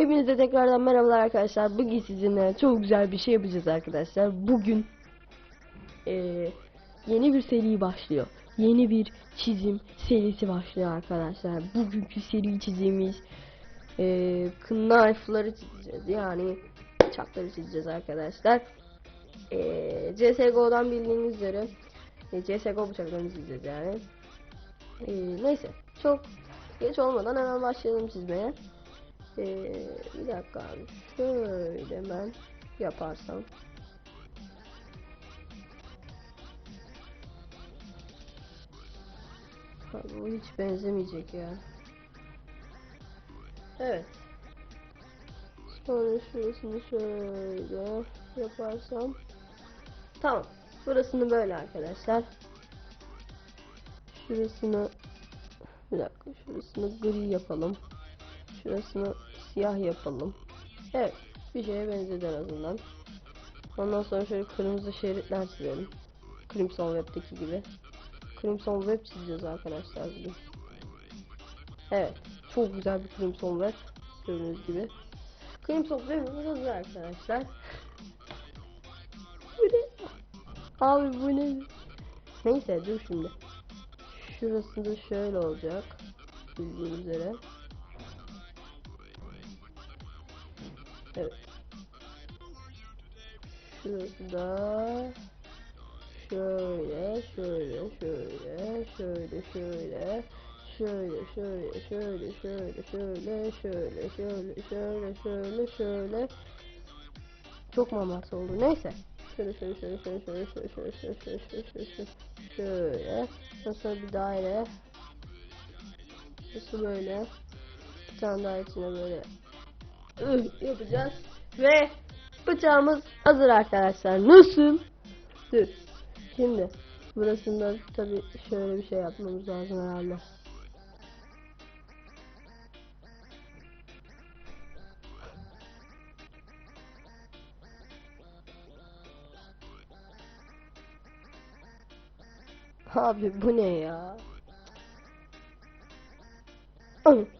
Hepinize tekrardan merhabalar arkadaşlar. Bugün sizinle çok güzel bir şey yapacağız arkadaşlar. Bugün eee, yeni bir seri başlıyor. Yeni bir çizim serisi başlıyor arkadaşlar. Bugünkü seri çizimimiz eee knife'ları çizeceğiz. Yani bıçakları çizeceğiz arkadaşlar. Eee CSGO'dan bildiğiniz üzere e, CSGO bıçaklarını çizeceğiz yani. Eee, neyse çok geç olmadan hemen başlayalım çizmeye. Ee, bir dakika abi. Şöyle ben yaparsam. Ha, bu hiç benzemeyecek ya. Evet. Sonra şurasını şöyle yaparsam. Tamam. Burasını böyle arkadaşlar. Şurasını bir dakika şurasını gri yapalım. Şurasını siyah yapalım. Evet. Bir şeye benzedi en azından. Ondan sonra şöyle kırmızı şeritler çizelim. Crimson Web'deki gibi. Crimson Web çizeceğiz arkadaşlar bugün. Evet. Çok güzel bir Crimson Web. Gördüğünüz gibi. Crimson Web'imiz hazır arkadaşlar. Bu ne? Abi bu ne? Neyse dur şimdi. Şurası da şöyle olacak. Bildiğiniz üzere. Evet. Şurası da şöyle, şöyle, şöyle, şöyle, şöyle, şöyle, şöyle, şöyle, şöyle, şöyle, şöyle, şöyle, şöyle, şöyle, şöyle. Çok mamart oldu. Neyse. Şöyle, şöyle, şöyle, şöyle, şöyle, şöyle, şöyle, şöyle, şöyle, şöyle, şöyle, şöyle. Sonra bir daire. Şurası böyle. Bir tane daha içine böyle yapacağız. Ve bıçağımız hazır arkadaşlar. Nasıl? Dur. Şimdi burasında tabi şöyle bir şey yapmamız lazım herhalde. Abi bu ne ya?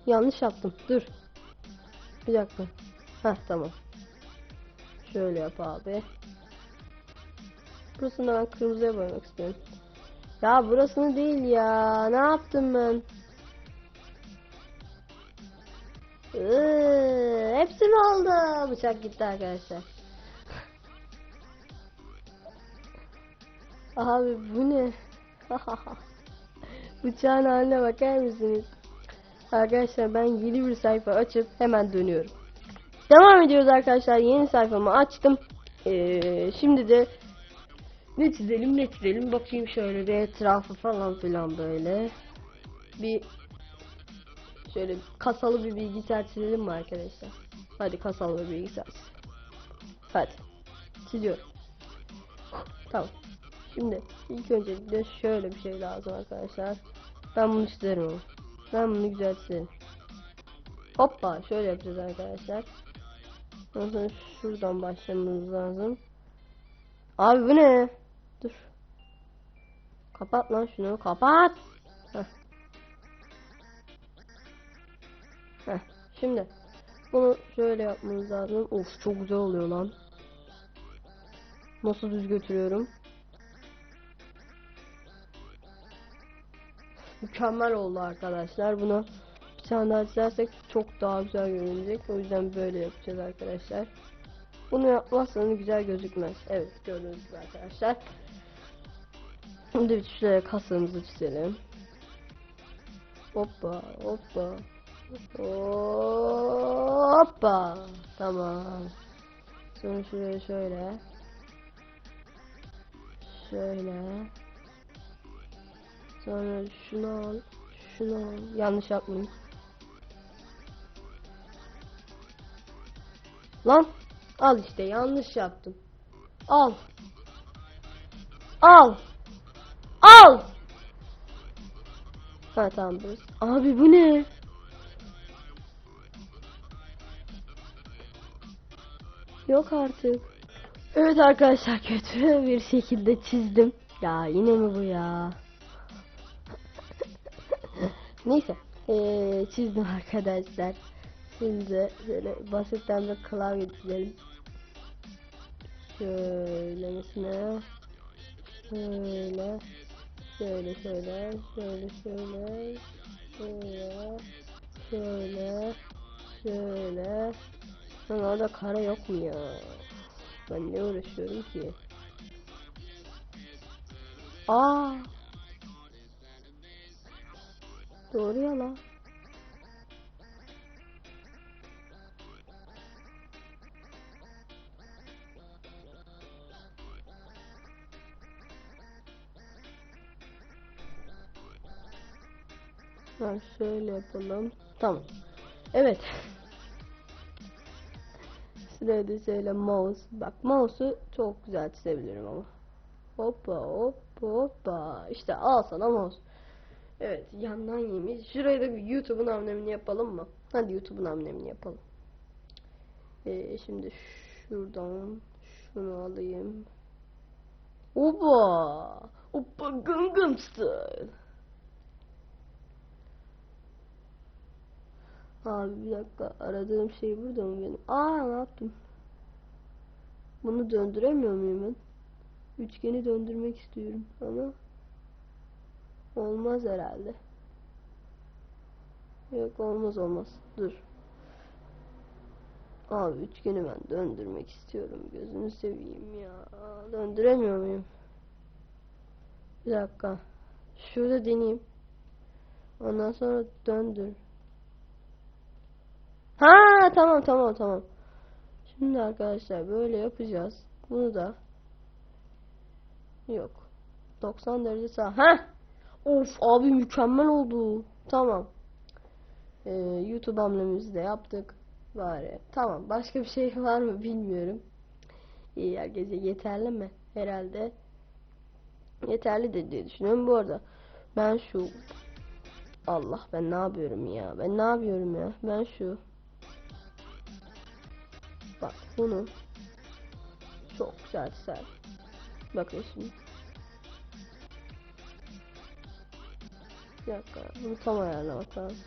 Yanlış yaptım. Dur. Bir dakika. Heh tamam. Şöyle yap abi. Burasını ben kırmızıya boyamak istiyorum. Ya burasını değil ya. Ne yaptım ben? Iıı, hepsi mi oldu? Bıçak gitti arkadaşlar. Abi bu ne? Bıçağın haline bakar mısınız? Arkadaşlar ben yeni bir sayfa açıp hemen dönüyorum. Devam ediyoruz arkadaşlar. Yeni sayfamı açtım. Ee, şimdi de ne çizelim ne çizelim. Bakayım şöyle bir etrafı falan filan böyle. Bir şöyle kasalı bir bilgisayar çizelim mi arkadaşlar? Hadi kasalı bir bilgisayar. Hadi. Çiziyorum. Tamam. Şimdi ilk öncelikle şöyle bir şey lazım arkadaşlar. Ben bunu çizerim. Ben bunu güzel çizerim. Hoppa şöyle yapacağız arkadaşlar. Ondan sonra şuradan başlamamız lazım. Abi bu ne? Dur. Kapat lan şunu kapat. Heh. Heh. Şimdi bunu şöyle yapmamız lazım. Of çok güzel oluyor lan. Nasıl düz götürüyorum? Mükemmel oldu arkadaşlar. Bunu bir tane daha çizersek çok daha güzel görünecek. O yüzden böyle yapacağız arkadaşlar. Bunu yapmazsanız güzel gözükmez. Evet gördüğünüz gibi arkadaşlar. Şimdi şuraya kasamızı çizelim. Hoppa hoppa. Hoppa. Tamam. Sonra şuraya şöyle. Şöyle. Sonra şunu al. Şunu al. Yanlış yapmayayım. Lan. Al işte yanlış yaptım. Al. Al. Al. Ha tamam burası. Abi bu ne? Yok artık. Evet arkadaşlar kötü bir şekilde çizdim. Ya yine mi bu ya? Neyse. Ee, çizdim arkadaşlar. Şimdi şöyle basitten bir klavye çizelim. Şöyle mesela. Şöyle. Şöyle şöyle. Şöyle şöyle. Şöyle. Şöyle. Şöyle. Lan orada kare yok mu ya? Ben ne uğraşıyorum ki? Aa. Doğru ya lan. Ha, şöyle yapalım. Tamam. Evet. Sırada şöyle mouse. Bak mouse'u çok güzel çizebilirim ama. Hoppa hoppa hoppa. İşte al sana mouse. Evet yandan yemiş. Şuraya da YouTube'un amblemini yapalım mı? Hadi YouTube'un amblemini yapalım. Ee, şimdi şuradan şunu alayım. Oba! Opa Gangnam Style. Abi bir dakika aradığım şey burada mı benim? Aa ne yaptım? Bunu döndüremiyor muyum ben? Üçgeni döndürmek istiyorum ama olmaz herhalde. Yok olmaz olmaz. Dur. Abi üçgeni ben döndürmek istiyorum. Gözünü seveyim ya. Döndüremiyor muyum? Bir dakika. Şurada deneyeyim. Ondan sonra döndür. Ha tamam tamam tamam. Şimdi arkadaşlar böyle yapacağız. Bunu da yok. 90 derece sağ. Ha? Of abi mükemmel oldu. Tamam. Ee, YouTube hamlemizi de yaptık. Bari. Tamam. Başka bir şey var mı bilmiyorum. İyi gece yeterli mi? Herhalde. Yeterli de diye düşünüyorum. Bu arada ben şu Allah ben ne yapıyorum ya? Ben ne yapıyorum ya? Ben şu Bak bunu çok güzel ser. Bakın şimdi. Bir dakika. Bunu tam ayarlamak lazım.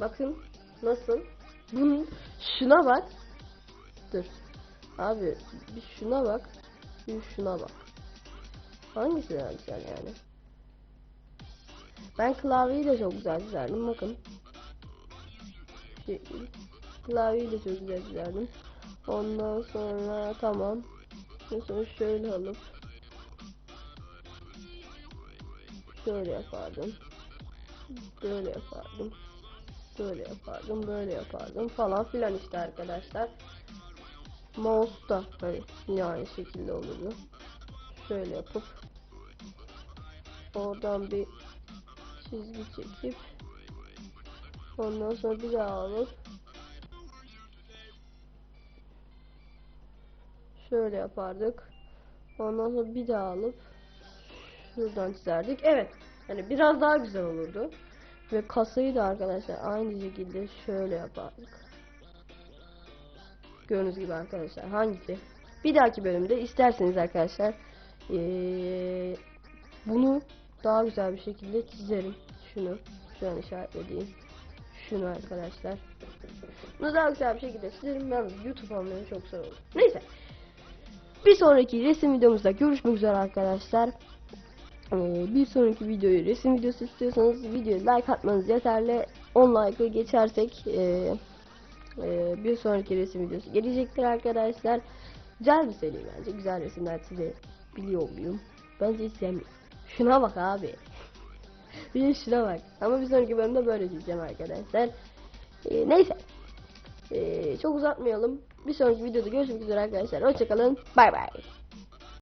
Bakın nasıl? Bunun şuna bak. Dur. Abi bir şuna bak. Bir şuna bak. Hangisi daha güzel yani? Ben klavyeyi de çok güzel çizerdim. Bakın. Klavyeyi de çok güzel çizerdim. Ondan sonra tamam. Sonra şöyle alıp şöyle yapardım. Böyle yapardım. Böyle yapardım. Böyle yapardım falan filan işte arkadaşlar. Mouse da hani yine aynı şekilde olurdu. Şöyle yapıp oradan bir çizgi çekip ondan sonra bir daha alıp şöyle yapardık. Ondan sonra bir daha alıp şuradan çizerdik. Evet. Hani biraz daha güzel olurdu. Ve kasayı da arkadaşlar aynı şekilde şöyle yapardık. Gördüğünüz gibi arkadaşlar hangisi? Bir dahaki bölümde isterseniz arkadaşlar ee, bunu daha güzel bir şekilde çizerim. Şunu şu an işaretlediğim. Şunu arkadaşlar. Bunu daha güzel bir şekilde çizerim. Ben YouTube hamlemi çok güzel olur. Neyse. Bir sonraki resim videomuzda görüşmek üzere arkadaşlar. Ee, bir sonraki videoyu resim videosu istiyorsanız videoya like atmanız yeterli. 10 like'ı geçersek e, e, bir sonraki resim videosu gelecektir arkadaşlar. Güzel bir seri bence. Güzel resimler çizebiliyor muyum? Bence sevmiyorum. Şuna bak abi. bir şuna bak. Ama bir sonraki bölümde böyle çizeceğim arkadaşlar. Ee, neyse. Ee, çok uzatmayalım. Bir sonraki videoda görüşmek üzere arkadaşlar. Hoşçakalın. Bay bay.